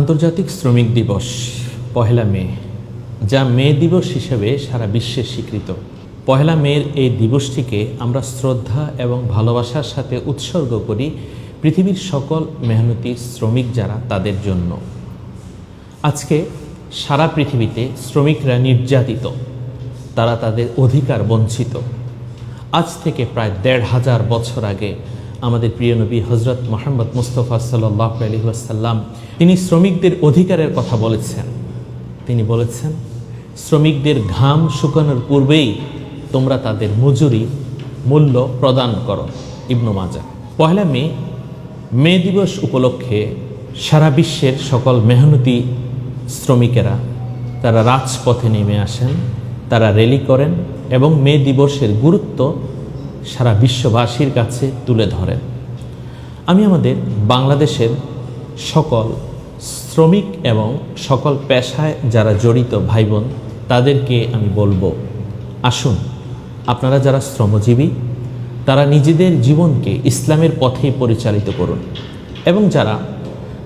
আন্তর্জাতিক শ্রমিক দিবস, পহেলা মে, যা মে দিবস হিসেবে সারা বিশ্বে স্বীকৃত। পহেলা মের এই দিবসটিকে আমরা শ্রদ্ধা এবং ভালোবাসার সাথে উৎসর্গ করি পৃথিবীর সকল মেহনতি শ্রমিক যারা তাদের জন্য। আজকে সারা পৃথিবীতে শ্রমিকরা নির্যাতিত, তারা তাদের অধিকার বঞ্চিত। আজ থেকে প্রায় দেড় হাজার বছর আগে আমাদের প্রিয় নবী হজরত মোহাম্মদ মুস্তফা সাল্লাহ আলী আসাল্লাম তিনি শ্রমিকদের অধিকারের কথা বলেছেন। তিনি বলেছেন, শ্রমিকদের ঘাম শুকানোর পূর্বেই তোমরা তাদের মজুরি মূল্য প্রদান করো। ইবনু মাজা পয়লা মে মে দিবস উপলক্ষে সারা বিশ্বের সকল মেহনতি শ্রমিকেরা তারা রাজপথে নেমে আসেন, তারা র্যালি করেন এবং মে দিবসের গুরুত্ব সারা বিশ্ববাসীর কাছে তুলে ধরেন। আমি আমাদের বাংলাদেশের সকল শ্রমিক এবং সকল পেশায় যারা জড়িত ভাই বোন তাদেরকে আমি বলব, আসুন, আপনারা যারা শ্রমজীবী, তারা নিজেদের জীবনকে ইসলামের পথে পরিচালিত করুন এবং যারা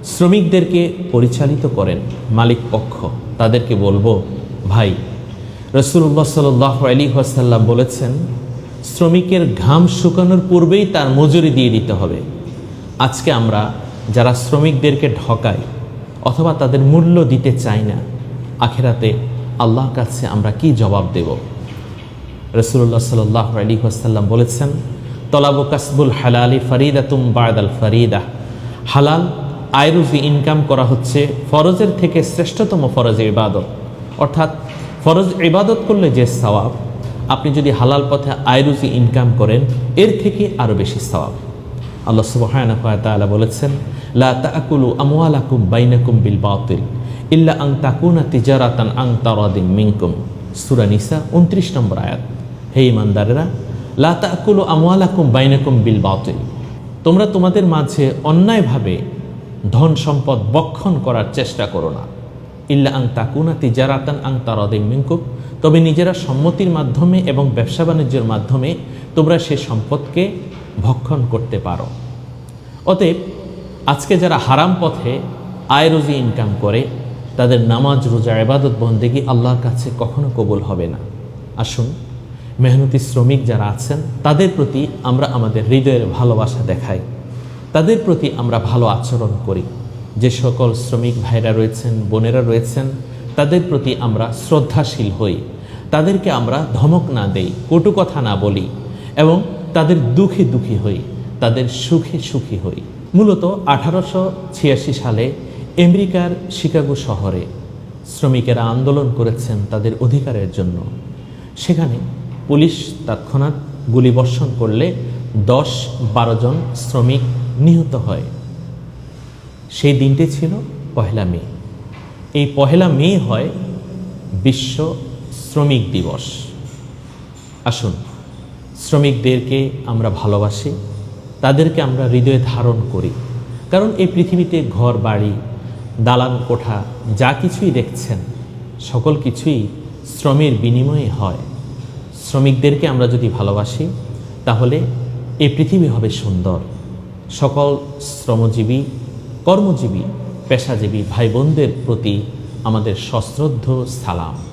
শ্রমিকদেরকে পরিচালিত করেন, মালিক পক্ষ, তাদেরকে বলব, ভাই রসুল্লাহ সাল্লাহ আলী ওয়াসাল্লাম বলেছেন শ্রমিকের ঘাম শুকানোর পূর্বেই তার মজুরি দিয়ে দিতে হবে। আজকে আমরা যারা শ্রমিকদেরকে ঠকাই অথবা তাদের মূল্য দিতে চাই না, আখেরাতে আল্লাহর কাছে আমরা কি জবাব দেব? রসুল্লাহ সাল্লাহ আলী ওয়াসাল্লাম বলেছেন, তলাবু কাসবুল হালালি ফরিদা তুম বায়দ আল ফরিদা। হালাল আয়রুজি ইনকাম করা হচ্ছে ফরজের থেকে শ্রেষ্ঠতম ফরজে ইবাদত। অর্থাৎ ফরজ ইবাদত করলে যে সওয়াব আপনি যদি হালাল পথে আয়রুজি ইনকাম করেন, এর থেকে আরও বেশি সওয়াব। আল্লাহ সুবহানাহু ওয়া তাআলা বলেছেন, লা তাকুলু আমওয়ালাকুম বাইনাকুম বিল বাতিল, ইল্লা আন তাকুনা তিজারাতান আন তারাদিন মিনকুম। সূরা নিসা 29 নম্বর আয়াত। হে ইমানদারেরা লা তাকুলু আমওয়ালাকুম বাইনাকুম বিল বাতিল। তোমরা তোমাদের মাঝে অন্যায়ভাবে ধন সম্পদ বক্ষণ করার চেষ্টা করো না। ইল্লা আং তাকুনা তিজারাতান আং তারাদিন মিনকুম। তবে নিজেরা সম্মতির মাধ্যমে এবং ব্যবসা বাণিজ্যের মাধ্যমে তোমরা সে সম্পদকে ভক্ষণ করতে পারো। অতএব আজকে যারা হারাম পথে আয় রুজি ইনকাম করে, তাদের নামাজ, রোজা এবাদত বন্দেগি আল্লাহর কাছে কখনো কবুল হবে না। আসুন, মেহনতি শ্রমিক যারা আছেন, তাদের প্রতি আমরা আমাদের হৃদয়ের ভালোবাসা দেখাই। তাদের প্রতি আমরা ভালো আচরণ করি। যে সকল শ্রমিক ভাইরা রয়েছেন, বোনেরা রয়েছেন, তাদের প্রতি আমরা শ্রদ্ধাশীল হই। তাদেরকে আমরা ধমক না দেই, কটু কথা না বলি এবং তাদের দুঃখে দুঃখী হই, তাদের সুখে সুখী হই। মূলত আঠারোশো ছিয়াশি সালে আমেরিকার শিকাগো শহরে শ্রমিকেরা আন্দোলন করেছেন তাদের অধিকারের জন্য। সেখানে পুলিশ তৎক্ষণাৎ গুলিবর্ষণ করলে দশ বারো জন শ্রমিক নিহত হয়। সেই দিনটি ছিল পহেলা মে। এই পহেলা মে হয় বিশ্ব শ্রমিক দিবস। আসুন, শ্রমিকদেরকে আমরা ভালোবাসি, তাদেরকে আমরা হৃদয়ে ধারণ করি। কারণ এই পৃথিবীতে ঘর, বাড়ি, দালান, কোঠা, যা কিছুই দেখছেন, সকল কিছুই শ্রমের বিনিময়ে হয়। শ্রমিকদেরকে আমরা যদি ভালোবাসি, তাহলে এই পৃথিবী হবে সুন্দর। সকল শ্রমজীবী কর্মজীবী পেশাজীবী ভাই বোনদের প্রতি আমাদের সশ্রদ্ধ সালাম।